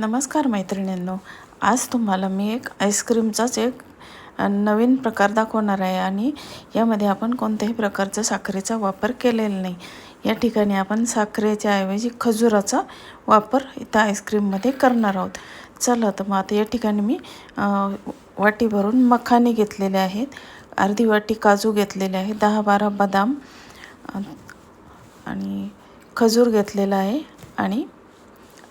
नमस्कार मैत्रिणींनो. आज तुम्हाला मी एक आईस्क्रीमचाच एक नवीन प्रकार दाखवणार आहे आणि यामध्ये आपण कोणत्याही प्रकारचा साखरेचा वापर केलेला नाही. या ठिकाणी आपण साखरेच्या ऐवजी खजुराचा वापर इथं आईस्क्रीममध्ये करणार आहोत. चला तर मग आता या ठिकाणी मी वाटी भरून मखाने घेतलेले आहेत. अर्धी वाटी काजू घेतलेले आहेत दहा बारा बदाम आणि खजूर घेतलेला आहे आणि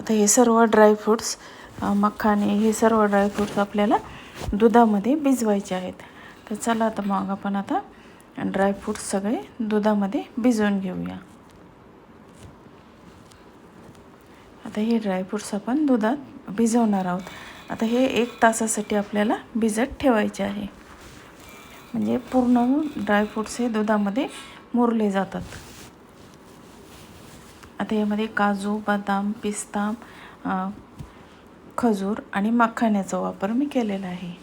आता हे सर्व ड्रायफ्रूट्स मखाने हे सर्व ड्रायफ्रूट्स आपल्याला दुधामध्ये भिजवायचे आहेत. तर चला आता मग आपण आता ड्रायफ्रूट्स सगळे दुधामध्ये भिजवून घेऊया. आता हे ड्रायफ्रूट्स आपण दुधात भिजवणार आहोत. आता हे एक तासासाठी आपल्याला भिजत ठेवायचे आहे. म्हणजे पूर्ण ड्रायफ्रूट्स हे दुधामध्ये मुरले जातात. आता यामध्ये काजू बदाम पिस्ता खजूर आणि मखाण्याचा वापर मी केलेला आहे.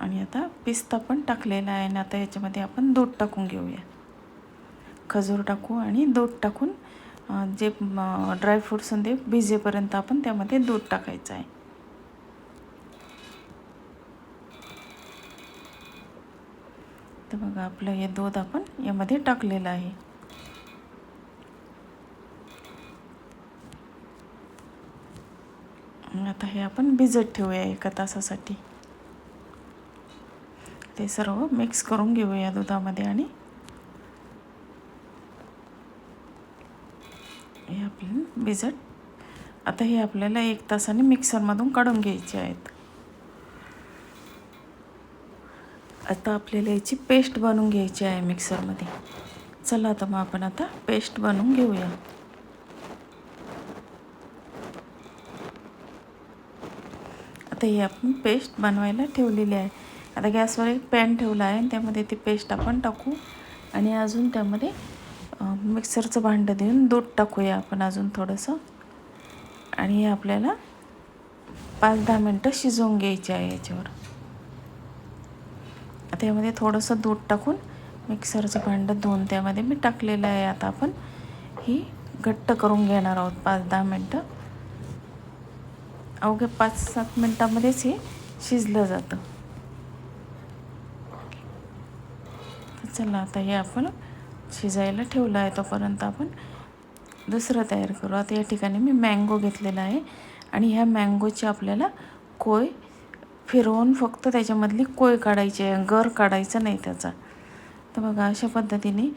आणि आता पिस्ता पण टाकलेला आहे आणि आता याच्यामध्ये आपण दूध टाकून घेऊया. खजूर टाकू आणि दूध टाकून जे ड्रायफ्रूट्स ते भिजेपर्यंत आपण त्यामध्ये दूध टाकायचं आहे. तर बघा आपलं हे दूध आपण यामध्ये टाकलेलं आहे. आता हे आपण भिजत ठेवूया एका तासासाठी. ते सर्व मिक्स करून घेऊया दुधामध्ये आणि हे आपल्याला भिजत आता हे आपल्याला एक तासाने मिक्सरमधून काढून घ्यायचे आहेत. आता आपल्याला याची पेस्ट बनवून घ्यायची आहे मिक्सरमध्ये चला तर मग आपण आता पेस्ट बनवून घेऊया. आता ही आपण पेस्ट बनवायला ठेवलेली आहे. आता गॅसवर एक पॅन ठेवला आहे आणि त्यामध्ये ती पेस्ट आपण टाकू. आणि अजून त्यामध्ये मिक्सरचं भांडं देऊन दूध टाकूया आपण अजून थोडंसं. आणि हे आपल्याला पाच दहा मिनटं शिजवून घ्यायची आहे याच्यावर. आता यामध्ये थोडंसं दूध टाकून मिक्सरचं भांडं धुवून त्यामध्ये मी टाकलेलं आहे. आता आपण ही घट्ट करून घेणार आहोत पाच दहा मिनटं. अवघ्या पाच सात मिनटामध्येच हे शिजलं जातं. चला आता हे आपण शिजायला ठेवलं आहे तोपर्यंत आपण दुसरं तयार करू. आता या ठिकाणी मी मँगो घेतलेला आहे आणि ह्या मँगोची आपल्याला कोय फिरवून फक्त त्याच्यामधली कोय काढायची आहे गर काढायचं नाही त्याचा. तर बघा अशा पद्धतीने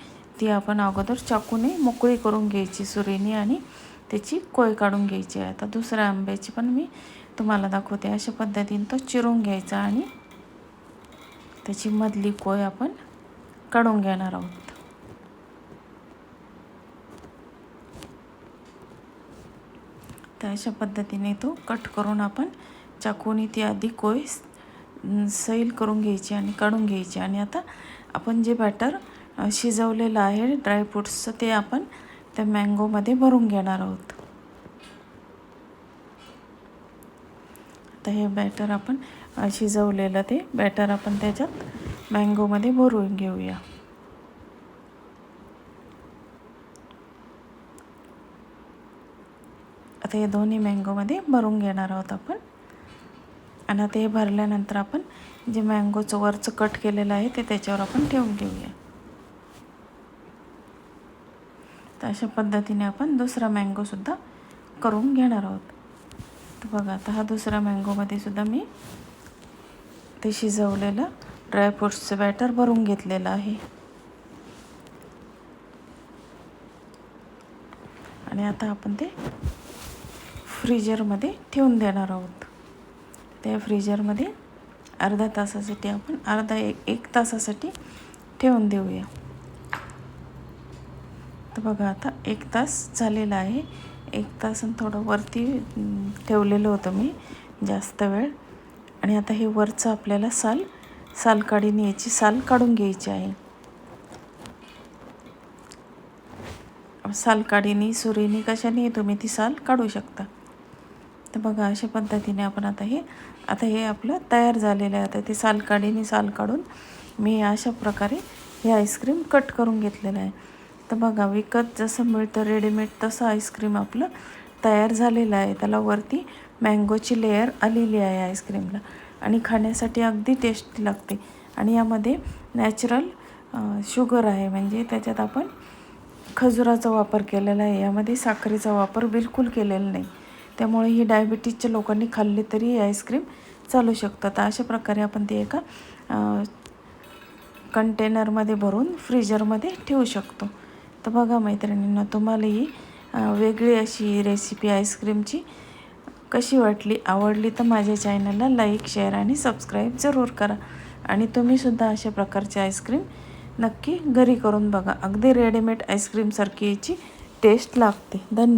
ती आपण अगोदर चाकूने मोकळी करून घ्यायची सुरीने आणि त्याची कोय काढून घ्यायची आहे? आता दुसऱ्या आंब्याची पण मी तुम्हाला दाखवते. अशा पद्धतीने तो चिरून घ्यायचा आणि त्याची मधली कोय आपण काढून घेणार आहोत. तर अशा पद्धतीने तो कट करून आपण चाकूने ती आधी कोय सैल करून घ्यायची आणि काढून घ्यायची. आणि आता आपण जे बॅटर शिजवलेलं आहे ड्रायफ्रूट्सचं ते आपण त्या मँगोमध्ये भरून घेणार आहोत. आता हे बॅटर आपण शिजवलेलं ते बॅटर आपण त्याच्यात मँगोमध्ये भरून घेऊया. आता हे दोन्ही मँगोमध्ये भरून घेणार आहोत आपण. आणि आता हे भरल्यानंतर आपण जे मँगोचं वरचं कट केलेलं आहे ते त्याच्यावर आपण ठेवून घेऊया. तर अशा पद्धतीने आपण दुसरा मँगोसुद्धा करून घेणार आहोत. तर बघा आता हा दुसरा मँगोमध्ये सुद्धा मी ते शिजवलेलं ड्रायफ्रूट्सचं बॅटर भरून घेतलेलं आहे. आणि आता आपण ते फ्रीजरमध्ये ठेवून देणार आहोत. त्या फ्रीजरमध्ये अर्धा तासासाठी आपण अर्धा एक एक तासासाठी ठेवून देऊया. तर बघा आता एक तास झालेला आहे. एक तास थोडं वरती ठेवलेलं होतं मी जास्त वेळ. आणि आता हे वरचं आपल्याला साल साल काढून याची साल काढून घ्यायची आहे. साल काढीने सुरीने कशाने तुम्ही ती साल काढू शकता. तर बघा अशा पद्धतीने आपण आता हे आता हे आपलं तयार झालेलं आहे. आता ते साल काढीने साल काढून मी अशा प्रकारे हे आईस्क्रीम कट करून घेतलेलं आहे. तर बघा विकत जसं मिळतं रेडीमेड तसं आईस्क्रीम आपलं तयार झालेलं आहे. त्याला वरती मँगोची लेअर आलेली आहे आईस्क्रीमला आणि खाण्यासाठी अगदी टेस्टी लागते. आणि यामध्ये नॅचरल शुगर आहे. म्हणजे त्याच्यात आपण खजुराचा वापर केलेला आहे. यामध्ये साखरेचा वापर बिलकुल केलेला नाही. त्यामुळे ही डायबिटीजच्या लोकांनी खाल्ली तरी आईस्क्रीम चालू शकतं तर अशा प्रकारे आपण ते एका कंटेनरमध्ये भरून फ्रीजरमध्ये ठेवू शकतो. तर बघा मैत्रिणींना तुम्हाला ही वेगळी अशी रेसिपी आईस्क्रीमची कशी वाटली आवडली तर माझ्या चॅनलला लाईक शेअर आणि सबस्क्राईब जरूर करा. आणि तुम्हीसुद्धा अशा प्रकारची आईस्क्रीम नक्की घरी करून बघा. अगदी रेडीमेड आईस्क्रीमसारखी याची टेस्ट लागते. धन्यवाद